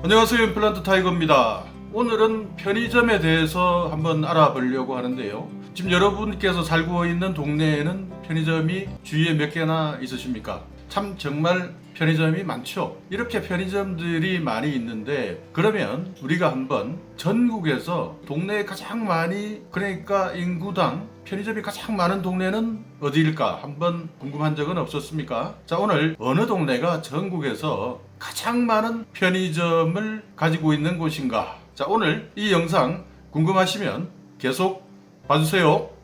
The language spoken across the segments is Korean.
안녕하세요 임플란트 타이거입니다 오늘은 편의점에 대해서 한번 알아보려고 하는데요 지금 여러분께서 살고 있는 동네에는 편의점이 주위에 몇 개나 있으십니까? 참 정말 편의점이 많죠 이렇게 편의점들이 많이 있는데 그러면 우리가 한번 전국에서 동네에 가장 많이 그러니까 인구당 편의점이 가장 많은 동네는 어디일까 한번 궁금한 적은 없었습니까? 자 오늘 어느 동네가 전국에서 가장 많은 편의점을 가지고 있는 곳인가? 자 오늘 이 영상 궁금하시면 계속 봐주세요.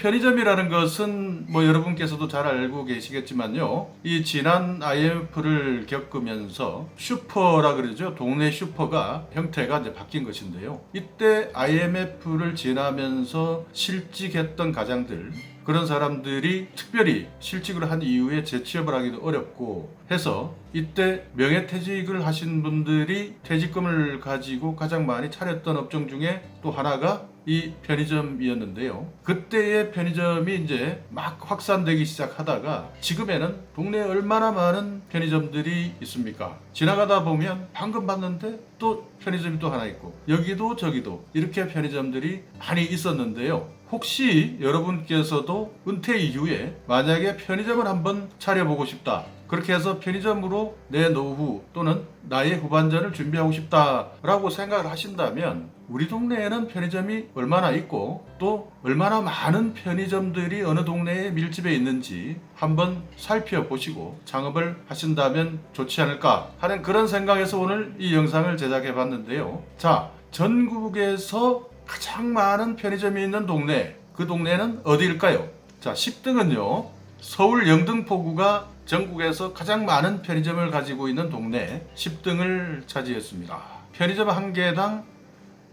편의점이라는 것은 뭐 여러분께서도 잘 알고 계시겠지만요. 이 지난 IMF를 겪으면서 슈퍼라 그러죠. 동네 슈퍼가 형태가 이제 바뀐 것인데요. 이때 IMF를 지나면서 실직했던 가장들 그런 사람들이 특별히 실직을 한 이후에 재취업을 하기도 어렵고 해서 이때 명예퇴직을 하신 분들이 퇴직금을 가지고 가장 많이 차렸던 업종 중에 또 하나가 이 편의점이었는데요. 그때의 편의점이 이제 막 확산되기 시작하다가 지금에는 동네에 얼마나 많은 편의점들이 있습니까? 지나가다 보면 방금 봤는데 또 편의점이 또 하나 있고 여기도 저기도 이렇게 편의점들이 많이 있었는데요. 혹시 여러분께서도 은퇴 이후에 만약에 편의점을 한번 차려보고 싶다. 그렇게 해서 편의점으로 내 노후 또는 나의 후반전을 준비하고 싶다라고 생각을 하신다면 우리 동네에는 편의점이 얼마나 있고 또 얼마나 많은 편의점들이 어느 동네에 밀집해 있는지 한번 살펴보시고 창업을 하신다면 좋지 않을까 하는 그런 생각에서 오늘 이 영상을 제작해 봤는데요. 자, 전국에서 가장 많은 편의점이 있는 동네, 그 동네는 어디일까요? 자, 10등은요. 서울 영등포구가 전국에서 가장 많은 편의점을 가지고 있는 동네 10등을 차지했습니다. 편의점 한 개당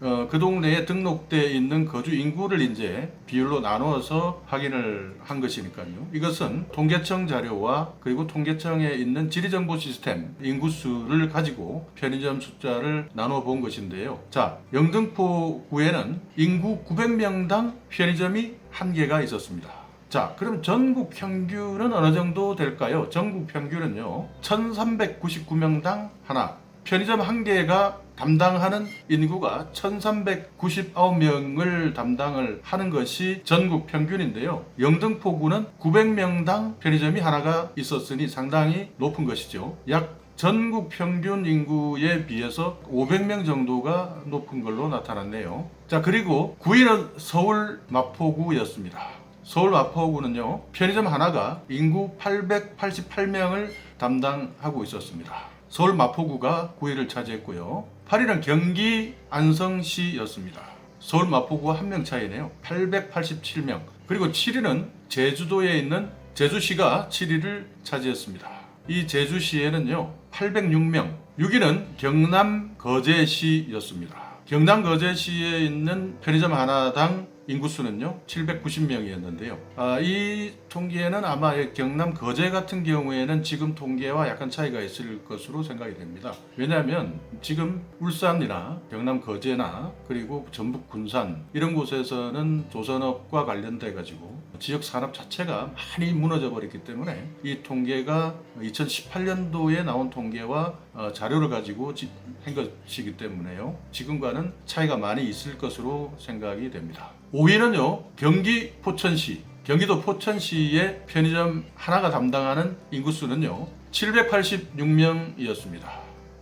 어, 그 동네에 등록되어 있는 거주 인구를 이제 비율로 나누어서 확인을 한 것이니까요. 이것은 통계청 자료와 그리고 통계청에 있는 지리정보 시스템 인구수를 가지고 편의점 숫자를 나누어 본 것인데요. 자, 영등포구에는 인구 900명당 편의점이 한 개가 있었습니다. 자, 그럼 전국 평균은 어느 정도 될까요? 전국 평균은요, 1399명당 하나. 편의점 한 개가 담당하는 인구가 1399명을 담당을 하는 것이 전국 평균인데요. 영등포구는 900명당 편의점이 하나가 있었으니 상당히 높은 것이죠. 약 전국 평균 인구에 비해서 500명 정도가 높은 걸로 나타났네요. 자, 그리고 9위는 서울 마포구였습니다. 서울 마포구는요, 편의점 하나가 인구 888명을 담당하고 있었습니다. 서울 마포구가 9위를 차지했고요. 8위는 경기 안성시였습니다. 서울 마포구와 한 명 차이네요. 887명. 그리고 7위는 제주도에 있는 제주시가 7위를 차지했습니다. 이 제주시에는요, 806명. 6위는 경남 거제시였습니다. 경남 거제시에 있는 편의점 하나당 인구수는요 790명이었는데요. 아, 이 통계는 아마 경남 거제 같은 경우에는 지금 통계와 약간 차이가 있을 것으로 생각이 됩니다. 왜냐하면 지금 울산이나 경남 거제나 그리고 전북 군산 이런 곳에서는 조선업과 관련돼 가지고 지역 산업 자체가 많이 무너져 버렸기 때문에 이 통계가 2018년도에 나온 통계와 어, 자료를 가지고 지- 한 것이기 때문에요. 지금과는 차이가 많이 있을 것으로 생각이 됩니다. 5위는요, 경기 포천시. 경기도 포천시의 편의점 하나가 담당하는 인구수는요, 786명이었습니다.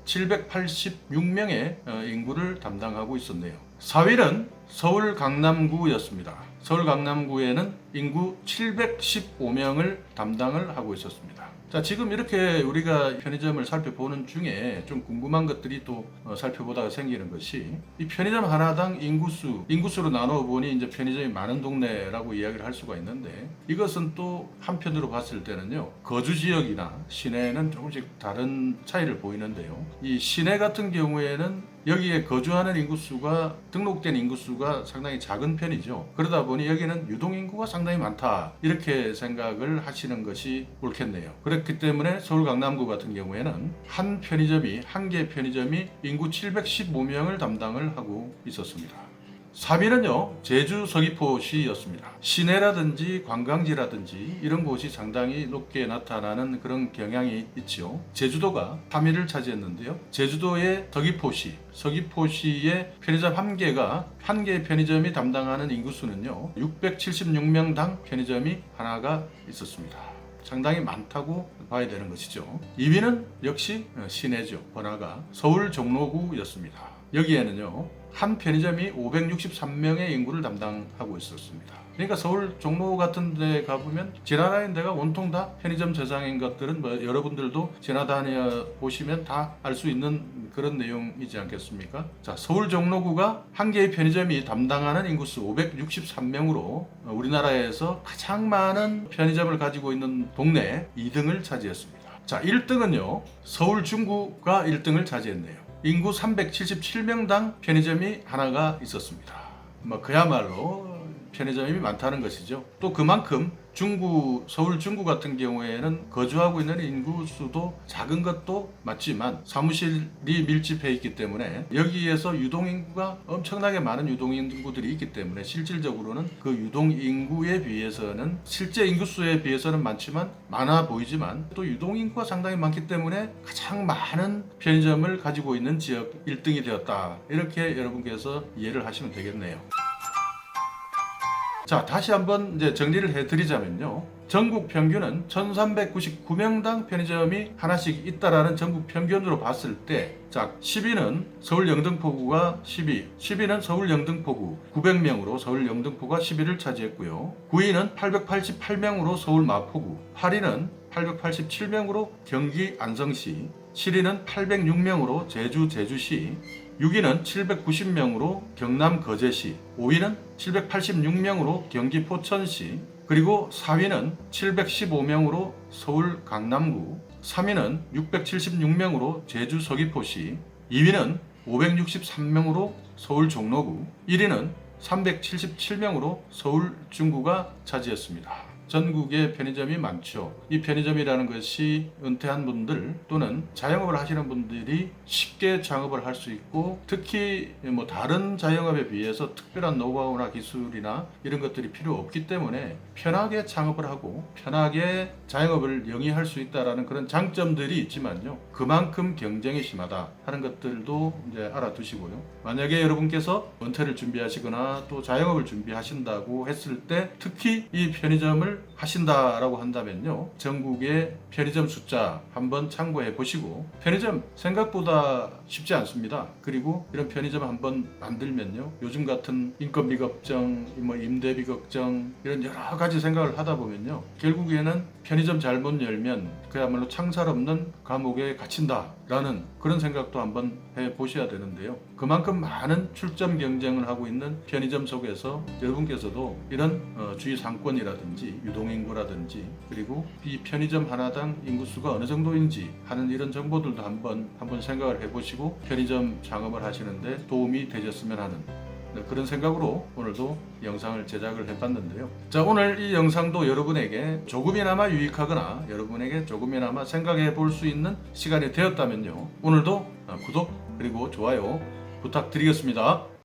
786명의 어, 인구를 담당하고 있었네요. 4위는 서울 강남구였습니다. 서울 강남구에는 인구 715명을 담당을 하고 있었습니다. 자, 지금 이렇게 우리가 편의점을 살펴보는 중에 좀 궁금한 것들이 또 어, 살펴보다가 생기는 것이 이 편의점 하나당 인구수, 인구수로 나누어 보니 이제 편의점이 많은 동네라고 이야기를 할 수가 있는데 이것은 또 한편으로 봤을 때는요, 거주 지역이나 시내는 조금씩 다른 차이를 보이는데요. 이 시내 같은 경우에는 여기에 거주하는 인구수가 등록된 인구수가 상당히 작은 편이죠. 그러다 보니 여기는 유동 인구가 상당히 많다 이렇게 생각을 하시는 것이 옳겠네요. 그렇기 때문에 서울 강남구 같은 경우에는 한 편의점이 한 개 편의점이 인구 715명을 담당을 하고 있었습니다. 3위는요 제주 서귀포시였습니다. 시내라든지 관광지라든지 이런 곳이 상당히 높게 나타나는 그런 경향이 있지요. 제주도가 3위를 차지했는데요. 제주도의 서귀포시, 서귀포시의 편의점 한 개가 한 개의 편의점이 담당하는 인구수는요 676명당 편의점이 하나가 있었습니다. 상당히 많다고 봐야 되는 것이죠. 2위는 역시 시내죠. 번화가 서울 종로구였습니다. 여기에는요 한 편의점이 563명의 인구를 담당하고 있었습니다. 그러니까 서울 종로 같은 데 가보면 지나다니는 데가 온통 다 편의점 저장인 것들은 뭐 여러분들도 지나다녀 보시면 다 알 수 있는 그런 내용이지 않겠습니까? 자, 서울 종로구가 한 개의 편의점이 담당하는 인구수 563명으로 우리나라에서 가장 많은 편의점을 가지고 있는 동네 2등을 차지했습니다. 자, 1등은요. 서울 중구가 1등을 차지했네요. 인구 377명당 편의점이 하나가 있었습니다. 뭐 그야말로 편의점이 많다는 것이죠. 또 그만큼 중구 서울 중구 같은 경우에는 거주하고 있는 인구 수도 작은 것도 맞지만 사무실이 밀집해 있기 때문에 여기에서 유동 인구가 엄청나게 많은 유동 인구들이 있기 때문에 실질적으로는 그 유동 인구에 비해서는 실제 인구 수에 비해서는 많지만 많아 보이지만 또 유동 인구가 상당히 많기 때문에 가장 많은 편의점을 가지고 있는 지역 1등이 되었다. 이렇게 여러분께서 이해를 하시면 되겠네요. 자, 다시 한번 이제 정리를 해드리자면요. 전국 평균은 1399명당 편의점이 하나씩 있다라는 전국 평균으로 봤을 때, 자, 10위는 서울 영등포구가 10위, 10위는 서울 영등포구 900명으로 서울 영등포가 10위를 차지했고요. 9위는 888명으로 서울 마포구, 8위는 887명으로 경기 안성시, 7위는 806명으로 제주 제주시, 6위는 790명으로 경남 거제시, 5위는 786명으로 경기 포천시, 그리고 4위는 715명으로 서울 강남구, 3위는 676명으로 제주 서귀포시, 2위는 563명으로 서울 종로구, 1위는 377명으로 서울 중구가 차지했습니다. 전국에 편의점이 많죠. 이 편의점이라는 것이 은퇴한 분들 또는 자영업을 하시는 분들이 쉽게 창업을 할 수 있고 특히 뭐 다른 자영업에 비해서 특별한 노하우나 기술이나 이런 것들이 필요 없기 때문에 편하게 창업을 하고 편하게 자영업을 영위할 수 있다라는 그런 장점들이 있지만요. 그만큼 경쟁이 심하다 하는 것들도 이제 알아두시고요. 만약에 여러분께서 은퇴를 준비하시거나 또 자영업을 준비하신다고 했을 때 특히 이 편의점을 하신다라고 한다면요. 전국의 편의점 숫자 한번 참고해 보시고 편의점 생각보다 쉽지 않습니다. 그리고 이런 편의점 한번 만들면요. 요즘 같은 인건비 걱정, 뭐 임대비 걱정 이런 여러 가지 생각을 하다 보면요. 결국에는 편의점 잘못 열면 그야말로 창살 없는 감옥에 갇힌다 라는 그런 생각도 한번 해 보셔야 되는데요. 그만큼 많은 출점 경쟁을 하고 있는 편의점 속에서 여러분께서도 이런 어, 주위 상권이라든지 유동인구라든지 그리고 이 편의점 하나당 인구수가 어느 정도인지 하는 이런 정보들도 한번 한번 생각을 해보시고 편의점 창업을 하시는데 도움이 되셨으면 하는 네, 그런 생각으로 오늘도 영상을 제작을 해봤는데요. 자, 오늘 이 영상도 여러분에게 조금이나마 유익하거나 여러분에게 조금이나마 생각해 볼 수 있는 시간이 되었다면요. 오늘도 어, 구독 그리고 좋아요 부탁드리겠습니다.